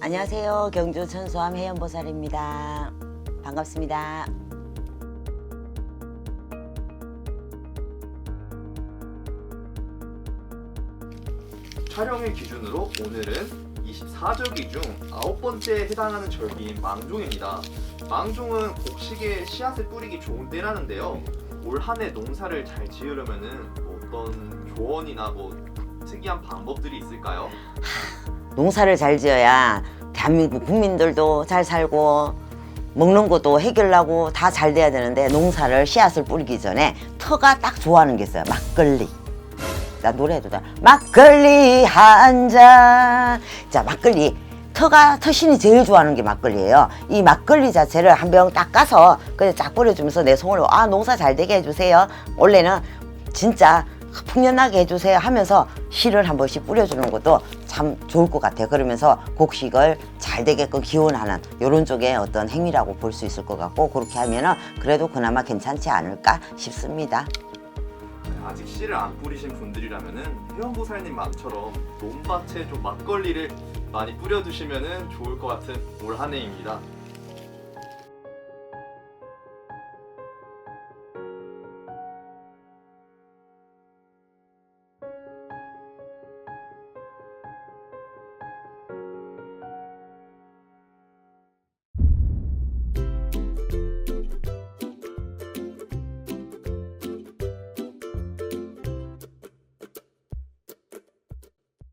안녕하세요. 경주 천수암 해연보살입니다. 반갑습니다. 촬영일 기준으로 오늘은 24절기 중 아홉 번째에 해당하는 절기인 망종입니다. 망종은 곡식에 씨앗을 뿌리기 좋은 때라는데요. 올 한 해 농사를 잘 지으려면은 뭐 어떤 조언이나 뭐 특이한 방법들이 있을까요? 농사를 잘 지어야 대한민국 국민들도 잘 살고 먹는 것도 해결나고 다 잘 돼야 되는데 농사를 씨앗을 뿌리기 전에 터가 딱 좋아하는 게 있어요. 막걸리. 나 노래해도 돼. 막걸리 한 잔. 자, 막걸리. 터가 터신이 제일 좋아하는 게 막걸리예요. 이 막걸리 자체를 한 병 딱 까서 그냥 쫙 뿌려주면서 내 손으로 아 농사 잘 되게 해주세요. 원래는 진짜 풍년나게 해주세요 하면서 씨를 한 번씩 뿌려주는 것도 참 좋을 것 같아요. 그러면서 곡식을 잘 되게끔 기원하는 이런 쪽의 어떤 행위라고 볼 수 있을 것 같고 그렇게 하면은 그래도 그나마 괜찮지 않을까 싶습니다. 아직 씨를 안 뿌리신 분들이라면은 회원보살님 마음처럼 논밭에 좀 막걸리를 많이 뿌려두시면은 좋을 것 같은 올 한 해입니다.